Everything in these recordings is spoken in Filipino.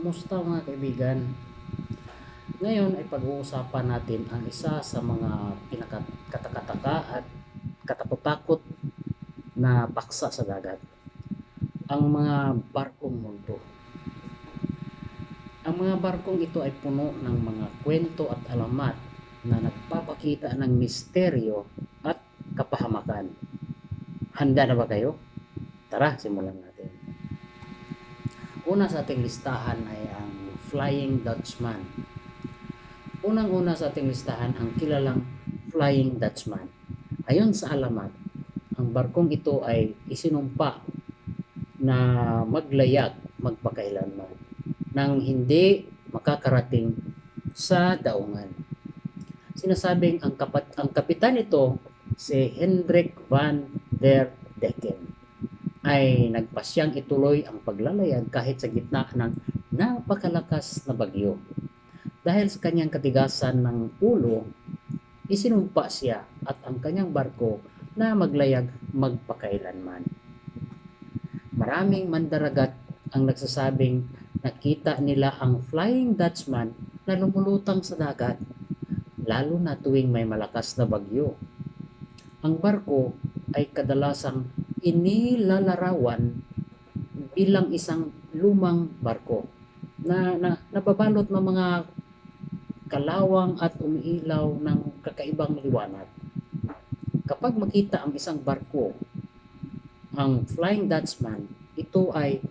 Kumusta mga kaibigan? Ngayon ay pag-uusapan natin ang isa sa mga pinakatakataka at katakot-takot na paksa sa dagat. Ang mga barkong multo. Ang mga barkong ito ay puno ng mga kwento at alamat na nagpapakita ng misteryo at kapahamakan. Handa na ba kayo? Tara, simulan natin. Una sa ating listahan ay ang Flying Dutchman. Unang-una sa ating listahan ang kilalang Flying Dutchman. Ayon sa alamat, ang barkong ito ay isinumpa na maglayag magpakailanman nang hindi makakarating sa daungan. Sinasabing ang, kapat, ang kapitan nito si Hendrik van der Decken ay nagpasyang ituloy ang paglalayag kahit sa gitna ng napakalakas na bagyo. Dahil sa kanyang katigasan ng ulo, isinumpa siya at ang kanyang barko na maglayag magpakailanman. Maraming mandaragat ang nagsasabing nakita nila ang Flying Dutchman na lumulutang sa dagat, lalo na tuwing may malakas na bagyo. Ang barko ay kadalasang inilalarawan bilang isang lumang barko na, na nababalot ng mga kalawang at umiilaw ng kakaibang liwanag. Kapag makita ang isang barko, ang Flying Dutchman, ito ay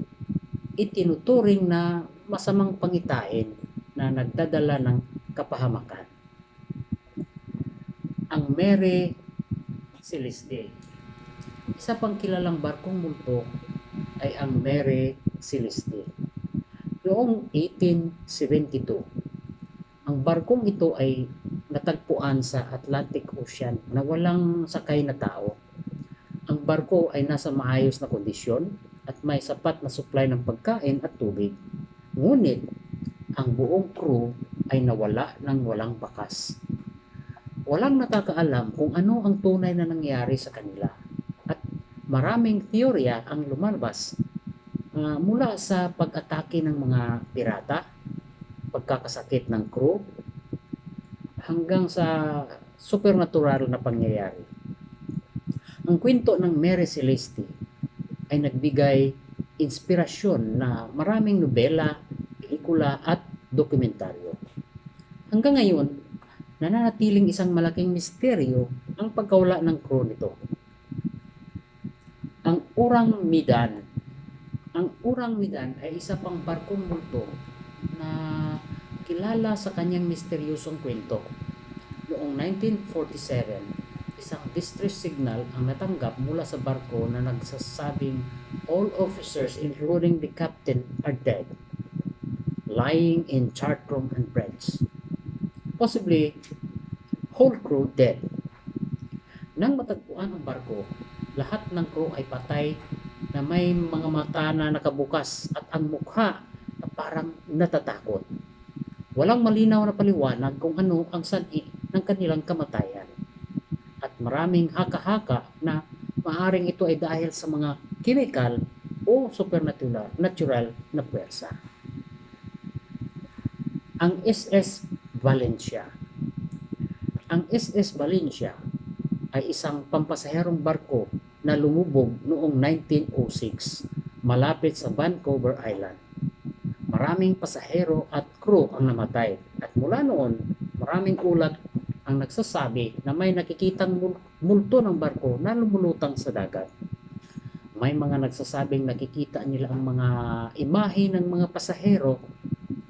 itinuturing na masamang pangitain na nagdadala ng kapahamakan. Ang Mary Celeste isa pang kilalang barkong multo ay ang Mary Celeste. Noong 1872, ang barkong ito ay natagpuan sa Atlantic Ocean na walang sakay na tao. Ang barko ay nasa maayos na kondisyon at may sapat na supply ng pagkain at tubig. Ngunit, ang buong crew ay nawala ng walang bakas. Walang nakakaalam kung ano ang tunay na nangyari sa kanila maraming teorya ang lumalabas uh, mula sa pag-atake ng mga pirata, pagkakasakit ng crew, hanggang sa supernatural na pangyayari. Ang kwento ng Mary Celeste ay nagbigay inspirasyon na maraming nobela, pelikula at dokumentaryo. Hanggang ngayon, nananatiling isang malaking misteryo ang pagkawala ng crew nito ang Urang Midan. Ang Urang Midan ay isa pang barkong multo na kilala sa kanyang misteryosong kwento. Noong 1947, isang distress signal ang natanggap mula sa barko na nagsasabing all officers including the captain are dead, lying in chart room and bridge. Possibly, whole crew dead. Nang matagpuan ang barko, lahat ng crew ay patay na may mga mata na nakabukas at ang mukha na parang natatakot. Walang malinaw na paliwanag kung ano ang sanhi ng kanilang kamatayan. At maraming haka-haka na maaring ito ay dahil sa mga chemical o supernatural natural na puwersa. Ang SS Valencia Ang SS Valencia ay isang pampasaherong barko na lumubog noong 1906 malapit sa Vancouver Island. Maraming pasahero at crew ang namatay at mula noon maraming ulat ang nagsasabi na may nakikitang multo ng barko na lumulutang sa dagat. May mga nagsasabing nakikita nila ang mga imahe ng mga pasahero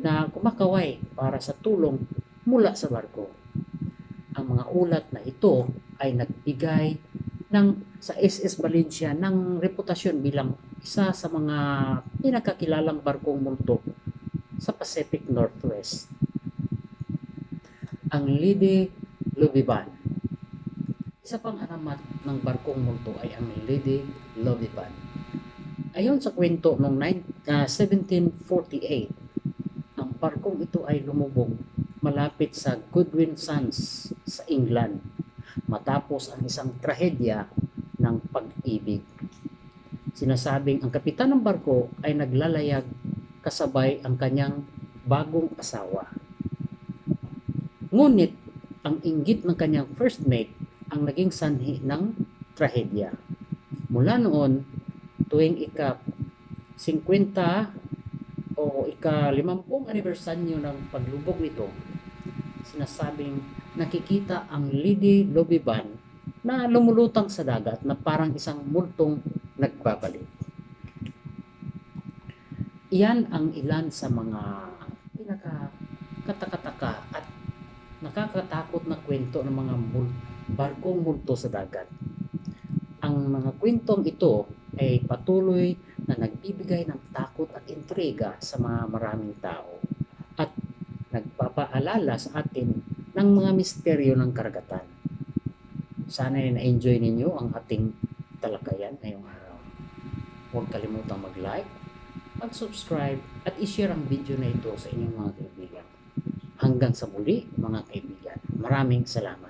na kumakaway para sa tulong mula sa barko. Ang mga ulat na ito ay nagbigay ng sa SS Valencia ng reputasyon bilang isa sa mga pinakakilalang barkong multo sa Pacific Northwest. Ang Lady Lubiban. Isa pang alamat ng barkong multo ay ang Lady Lubiban. Ayon sa kwento noong 1748, ang barkong ito ay lumubog malapit sa Goodwin Sands sa England matapos ang isang trahedya ng pag-ibig. Sinasabing ang kapitan ng barko ay naglalayag kasabay ang kanyang bagong asawa. Ngunit ang inggit ng kanyang first mate ang naging sanhi ng trahedya. Mula noon, tuwing ika 50 o ika 50 anibersaryo ng paglubog nito, sinasabing nakikita ang Lady Lobiban na lumulutang sa dagat na parang isang multong nagbabalik. Iyan ang ilan sa mga pinaka katakataka at nakakatakot na kwento ng mga mul- barkong multo sa dagat. Ang mga kwentong ito ay patuloy na nagbibigay ng takot at intriga sa mga maraming tao at nagpapaalala sa atin ng mga misteryo ng karagatan. Sana ay na-enjoy ninyo ang ating talakayan ngayong araw. Huwag kalimutang mag-like, mag-subscribe at i-share ang video na ito sa inyong mga kaibigan. Hanggang sa muli mga kaibigan. Maraming salamat.